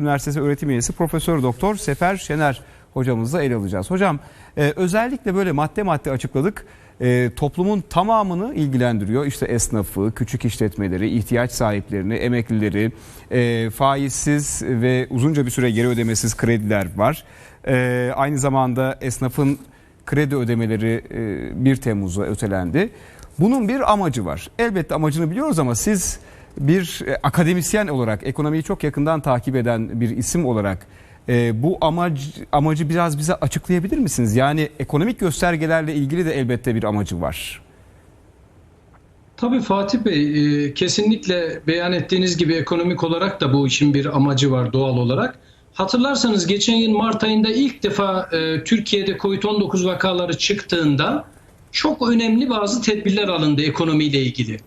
Üniversitesi öğretim üyesi Profesör Doktor Sefer Şener hocamızla ele alacağız. Hocam e, özellikle böyle madde madde açıkladık. E, toplumun tamamını ilgilendiriyor. İşte esnafı, küçük işletmeleri, ihtiyaç sahiplerini, emeklileri, e, faizsiz ve uzunca bir süre geri ödemesiz krediler var. E, aynı zamanda esnafın kredi ödemeleri e, 1 Temmuz'a ötelendi. Bunun bir amacı var. Elbette amacını biliyoruz ama siz bir e, akademisyen olarak ekonomiyi çok yakından takip eden bir isim olarak e, bu amac amacı biraz bize açıklayabilir misiniz? Yani ekonomik göstergelerle ilgili de elbette bir amacı var. Tabii Fatih Bey e, kesinlikle beyan ettiğiniz gibi ekonomik olarak da bu işin bir amacı var doğal olarak. Hatırlarsanız geçen yıl Mart ayında ilk defa e, Türkiye'de COVID-19 vakaları çıktığında çok önemli bazı tedbirler alındı ekonomiyle ilgili.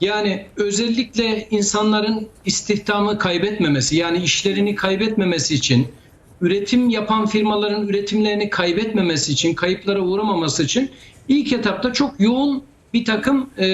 Yani özellikle insanların istihdamı kaybetmemesi yani işlerini kaybetmemesi için üretim yapan firmaların üretimlerini kaybetmemesi için kayıplara uğramaması için ilk etapta çok yoğun bir takım e,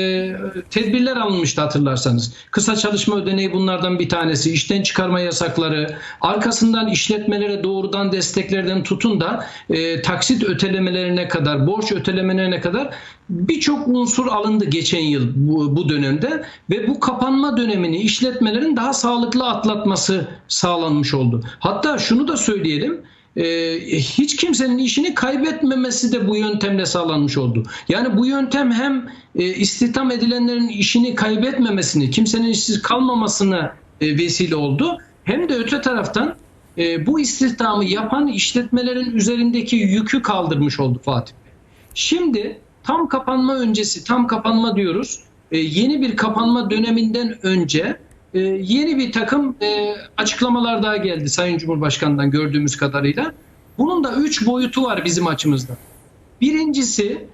tedbirler alınmıştı hatırlarsanız. Kısa çalışma ödeneği bunlardan bir tanesi, işten çıkarma yasakları, arkasından işletmelere doğrudan desteklerden tutun da e, taksit ötelemelerine kadar, borç ötelemelerine kadar birçok unsur alındı geçen yıl bu, bu dönemde ve bu kapanma dönemini işletmelerin daha sağlıklı atlatması sağlanmış oldu. Hatta şunu da söyleyelim e, hiç kimsenin işini kaybetmemesi de bu yöntemle sağlanmış oldu. Yani bu yöntem hem e, istihdam edilenlerin işini kaybetmemesini, kimsenin işsiz kalmamasına e, vesile oldu. Hem de öte taraftan e, bu istihdamı yapan işletmelerin üzerindeki yükü kaldırmış oldu Fatih Bey. Şimdi tam kapanma öncesi, tam kapanma diyoruz. E, yeni bir kapanma döneminden önce e, yeni bir takım e, açıklamalar daha geldi Sayın Cumhurbaşkanı'ndan gördüğümüz kadarıyla. Bunun da üç boyutu var bizim açımızdan. Birincisi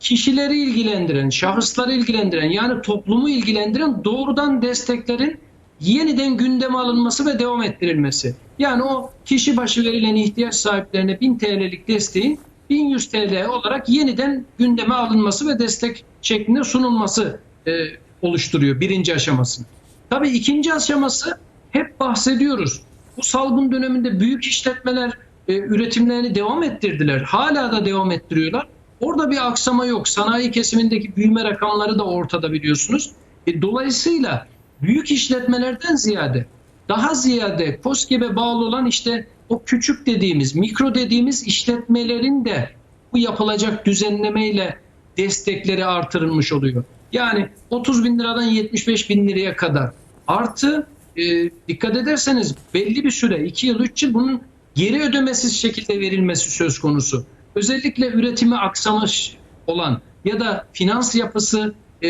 kişileri ilgilendiren, şahısları ilgilendiren yani toplumu ilgilendiren doğrudan desteklerin yeniden gündeme alınması ve devam ettirilmesi. Yani o kişi başı verilen ihtiyaç sahiplerine 1000 TL'lik desteğin 1100 TL olarak yeniden gündeme alınması ve destek şeklinde sunulması e, oluşturuyor birinci aşamasını. Tabii ikinci aşaması hep bahsediyoruz. Bu salgın döneminde büyük işletmeler e, üretimlerini devam ettirdiler. Hala da devam ettiriyorlar. Orada bir aksama yok. Sanayi kesimindeki büyüme rakamları da ortada biliyorsunuz. E, dolayısıyla büyük işletmelerden ziyade daha ziyade KOSGEB'e bağlı olan işte o küçük dediğimiz, mikro dediğimiz işletmelerin de bu yapılacak düzenlemeyle destekleri artırılmış oluyor. Yani 30 bin liradan 75 bin liraya kadar Artı e, dikkat ederseniz belli bir süre 2 yıl 3 yıl bunun geri ödemesiz şekilde verilmesi söz konusu. Özellikle üretimi aksamış olan ya da finans yapısı e,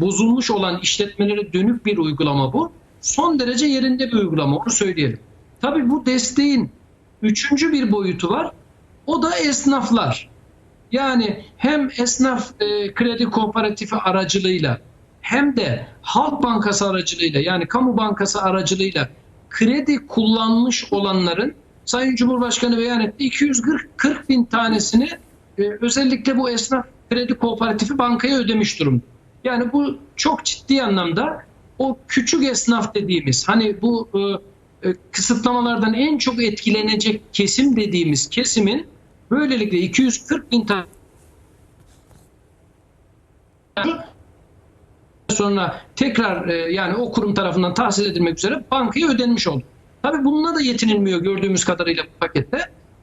bozulmuş olan işletmelere dönük bir uygulama bu. Son derece yerinde bir uygulama onu söyleyelim. Tabii bu desteğin üçüncü bir boyutu var. O da esnaflar. Yani hem esnaf e, kredi kooperatifi aracılığıyla hem de Halk Bankası aracılığıyla yani Kamu Bankası aracılığıyla kredi kullanmış olanların Sayın Cumhurbaşkanı beyan etti 240 40 bin tanesini e, özellikle bu esnaf kredi kooperatifi bankaya ödemiş durumda. Yani bu çok ciddi anlamda o küçük esnaf dediğimiz hani bu e, e, kısıtlamalardan en çok etkilenecek kesim dediğimiz kesimin böylelikle 240 bin tane sonra tekrar e, yani o kurum tarafından tahsil edilmek üzere bankaya ödenmiş oldu. Tabii bununla da yetinilmiyor gördüğümüz kadarıyla bu pakette.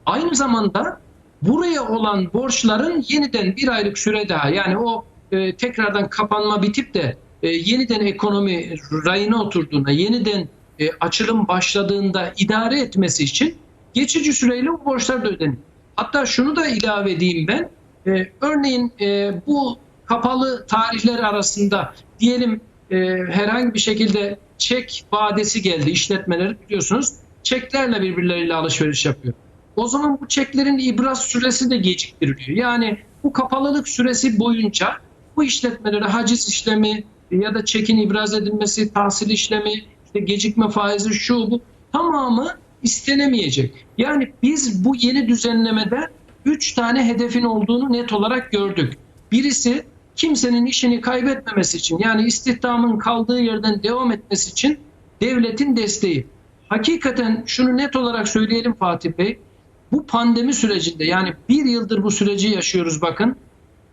Aynı zamanda buraya olan borçların yeniden bir aylık süre daha yani o e, tekrardan kapanma bitip de e, yeniden ekonomi rayına oturduğunda, yeniden e, açılım başladığında idare etmesi için geçici süreyle bu borçlar da ödeniyor. Hatta şunu da ilave edeyim ben. E, örneğin e, bu kapalı tarihler arasında diyelim e, herhangi bir şekilde çek vadesi geldi işletmeleri biliyorsunuz çeklerle birbirleriyle alışveriş yapıyor. O zaman bu çeklerin ibraz süresi de geciktiriliyor. Yani bu kapalılık süresi boyunca bu işletmelere haciz işlemi ya da çekin ibraz edilmesi, tahsil işlemi, işte gecikme faizi şu bu tamamı istenemeyecek. Yani biz bu yeni düzenlemede üç tane hedefin olduğunu net olarak gördük. Birisi kimsenin işini kaybetmemesi için yani istihdamın kaldığı yerden devam etmesi için devletin desteği. hakikaten şunu net olarak söyleyelim Fatih Bey. Bu pandemi sürecinde yani bir yıldır bu süreci yaşıyoruz bakın.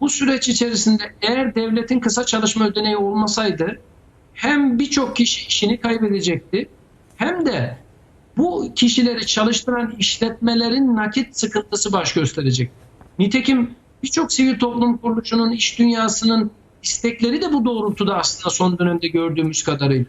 Bu süreç içerisinde eğer devletin kısa çalışma ödeneği olmasaydı hem birçok kişi işini kaybedecekti hem de bu kişileri çalıştıran işletmelerin nakit sıkıntısı baş gösterecek. Nitekim birçok sivil toplum kuruluşunun, iş dünyasının istekleri de bu doğrultuda aslında son dönemde gördüğümüz kadarıyla.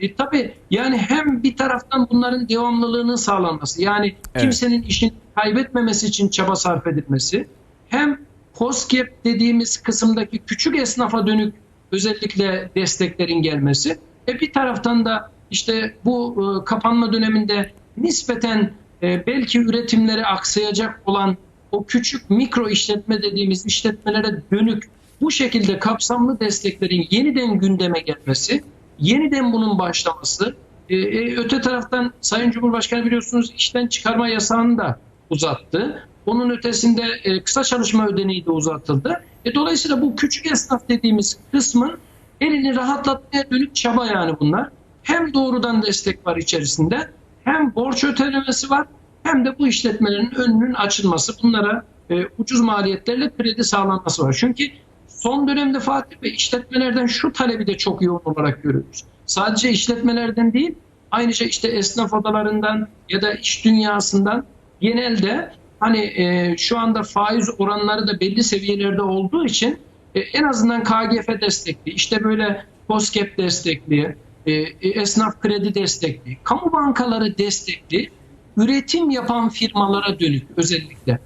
E, tabii yani hem bir taraftan bunların devamlılığının sağlanması yani Evet. kimsenin işini kaybetmemesi için çaba sarf edilmesi hem COSGAP dediğimiz kısımdaki küçük esnafa dönük özellikle desteklerin gelmesi e bir taraftan da işte bu e, kapanma döneminde nispeten e, belki üretimleri aksayacak olan o küçük mikro işletme dediğimiz işletmelere dönük bu şekilde kapsamlı desteklerin yeniden gündeme gelmesi, yeniden bunun başlaması, e, e, öte taraftan Sayın Cumhurbaşkanı biliyorsunuz işten çıkarma yasağını da uzattı. Onun ötesinde e, kısa çalışma ödeneği de uzatıldı. E, dolayısıyla bu küçük esnaf dediğimiz kısmın elini rahatlatmaya dönük çaba yani bunlar. Hem doğrudan destek var içerisinde hem borç ötelemesi var hem de bu işletmelerin önünün açılması bunlara e, ucuz maliyetlerle kredi sağlanması var. Çünkü son dönemde Fatih Bey işletmelerden şu talebi de çok yoğun olarak görüyoruz. Sadece işletmelerden değil ayrıca işte esnaf odalarından ya da iş dünyasından genelde hani e, şu anda faiz oranları da belli seviyelerde olduğu için e, en azından KGF destekli, işte böyle COSGAP destekli, e, e, esnaf kredi destekli, kamu bankaları destekli, üretim yapan firmalara dönük özellikle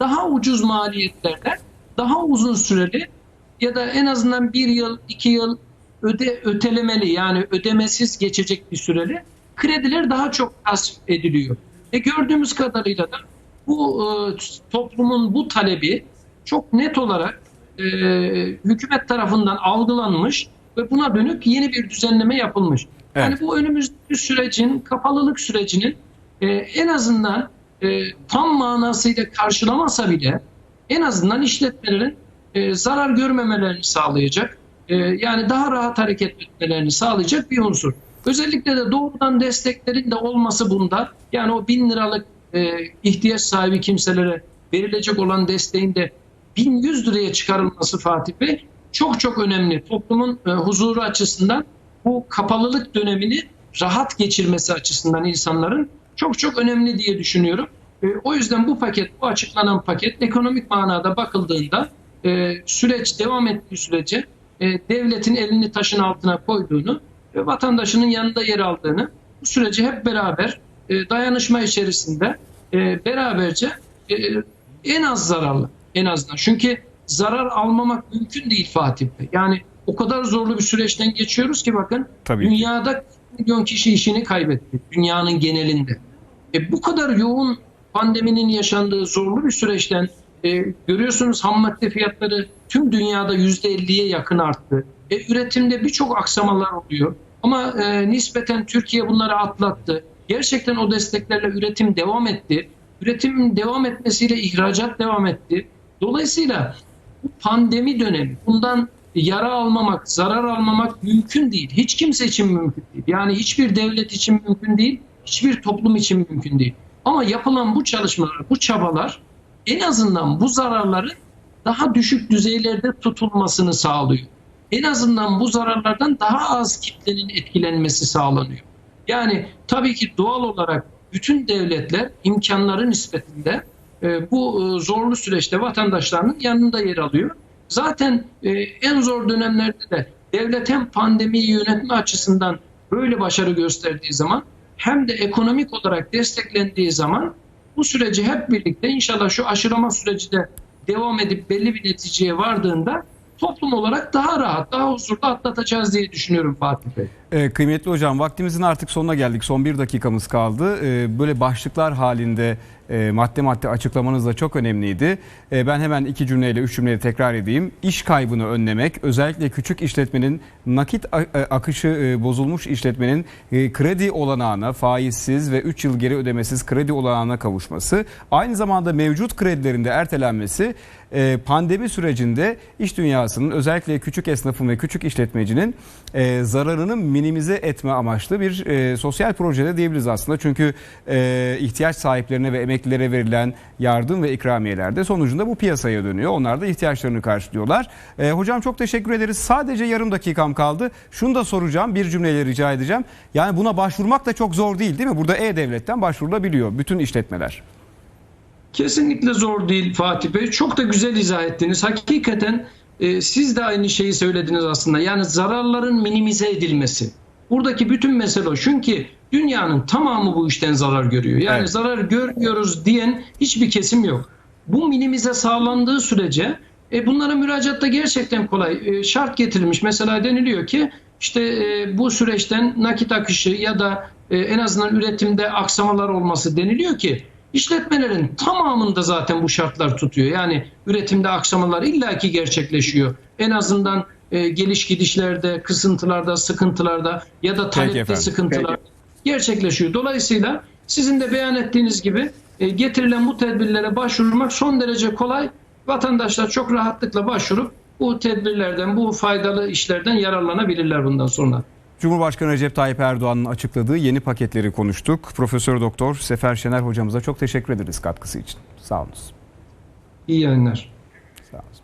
daha ucuz maliyetlerle daha uzun süreli ya da en azından bir yıl, iki yıl öde, ötelemeli yani ödemesiz geçecek bir süreli krediler daha çok tasvip ediliyor. E gördüğümüz kadarıyla da bu e, toplumun bu talebi çok net olarak e, hükümet tarafından algılanmış ve buna dönük yeni bir düzenleme yapılmış. Evet. Yani bu önümüzdeki sürecin, kapalılık sürecinin e, en azından e, tam manasıyla karşılamasa bile en azından işletmelerin e, zarar görmemelerini sağlayacak. e, yani daha rahat hareket etmelerini sağlayacak bir unsur. Özellikle de doğrudan desteklerin de olması bunda yani o bin liralık e, ihtiyaç sahibi kimselere verilecek olan desteğin de 1100 liraya çıkarılması Fatih Bey çok çok önemli. Toplumun e, huzuru açısından bu kapalılık dönemini rahat geçirmesi açısından insanların çok çok önemli diye düşünüyorum. E, o yüzden bu paket, bu açıklanan paket ekonomik manada bakıldığında e, süreç devam ettiği sürece e, devletin elini taşın altına koyduğunu ve vatandaşının yanında yer aldığını bu süreci hep beraber e, dayanışma içerisinde e, beraberce e, en az zararlı en azından. Çünkü zarar almamak mümkün değil Fatih Bey. Yani o kadar zorlu bir süreçten geçiyoruz ki bakın Tabii dünyada milyon kişi işini kaybetti. Dünyanın genelinde. E, bu kadar yoğun pandeminin yaşandığı zorlu bir süreçten e, görüyorsunuz ham madde fiyatları tüm dünyada %50'ye yakın arttı. E, üretimde birçok aksamalar oluyor. Ama e, nispeten Türkiye bunları atlattı. Gerçekten o desteklerle üretim devam etti. Üretimin devam etmesiyle ihracat devam etti. Dolayısıyla bu pandemi dönemi bundan yara almamak, zarar almamak mümkün değil. Hiç kimse için mümkün değil. Yani hiçbir devlet için mümkün değil, hiçbir toplum için mümkün değil. Ama yapılan bu çalışmalar, bu çabalar en azından bu zararların daha düşük düzeylerde tutulmasını sağlıyor. En azından bu zararlardan daha az kitlenin etkilenmesi sağlanıyor. Yani tabii ki doğal olarak bütün devletler imkanları nispetinde e, bu e, zorlu süreçte vatandaşlarının yanında yer alıyor. Zaten e, en zor dönemlerde de devlet hem pandemiyi yönetme açısından böyle başarı gösterdiği zaman hem de ekonomik olarak desteklendiği zaman bu süreci hep birlikte inşallah şu aşılama süreci de devam edip belli bir neticeye vardığında toplum olarak daha rahat, daha huzurlu atlatacağız diye düşünüyorum Fatih Bey. Ee, kıymetli hocam vaktimizin artık sonuna geldik. Son bir dakikamız kaldı. Ee, böyle başlıklar halinde e, madde madde açıklamanız da çok önemliydi. Ee, ben hemen iki cümleyle, üç cümleyle tekrar edeyim. İş kaybını önlemek, özellikle küçük işletmenin nakit e, akışı e, bozulmuş işletmenin e, kredi olanağına, faizsiz ve 3 yıl geri ödemesiz kredi olanağına kavuşması. Aynı zamanda mevcut kredilerinde ertelenmesi e, pandemi sürecinde iş dünyasının özellikle küçük esnafın ve küçük işletmecinin e, zararının minimize etme amaçlı bir e, sosyal projede diyebiliriz aslında. Çünkü e, ihtiyaç sahiplerine ve emeklilere verilen yardım ve ikramiyeler de sonucunda bu piyasaya dönüyor. Onlar da ihtiyaçlarını karşılıyorlar. E, hocam çok teşekkür ederiz. Sadece yarım dakikam kaldı. Şunu da soracağım, bir cümleyle rica edeceğim. Yani buna başvurmak da çok zor değil değil mi? Burada E-Devlet'ten başvurulabiliyor bütün işletmeler. Kesinlikle zor değil Fatih Bey. Çok da güzel izah ettiniz. Hakikaten e, siz de aynı şeyi söylediniz aslında. Yani zararların minimize edilmesi. Buradaki bütün mesele o. Çünkü dünyanın tamamı bu işten zarar görüyor. Yani Evet. zarar görmüyoruz diyen hiçbir kesim yok. Bu minimize sağlandığı sürece e, bunlara müracaatta gerçekten kolay. E, şart getirilmiş. Mesela deniliyor ki işte e, bu süreçten nakit akışı ya da e, en azından üretimde aksamalar olması deniliyor ki işletmelerin tamamında zaten bu şartlar tutuyor. Yani üretimde aksamalar illaki gerçekleşiyor. En azından e, geliş gidişlerde, kısıntılarda, sıkıntılarda ya da talepte sıkıntılar gerçekleşiyor. Dolayısıyla sizin de beyan ettiğiniz gibi e, getirilen bu tedbirlere başvurmak son derece kolay. Vatandaşlar çok rahatlıkla başvurup bu tedbirlerden, bu faydalı işlerden yararlanabilirler bundan sonra. Cumhurbaşkanı Recep Tayyip Erdoğan'ın açıkladığı yeni paketleri konuştuk. Profesör Doktor Sefer Şener hocamıza çok teşekkür ederiz katkısı için. Sağ olunuz. İyi yayınlar.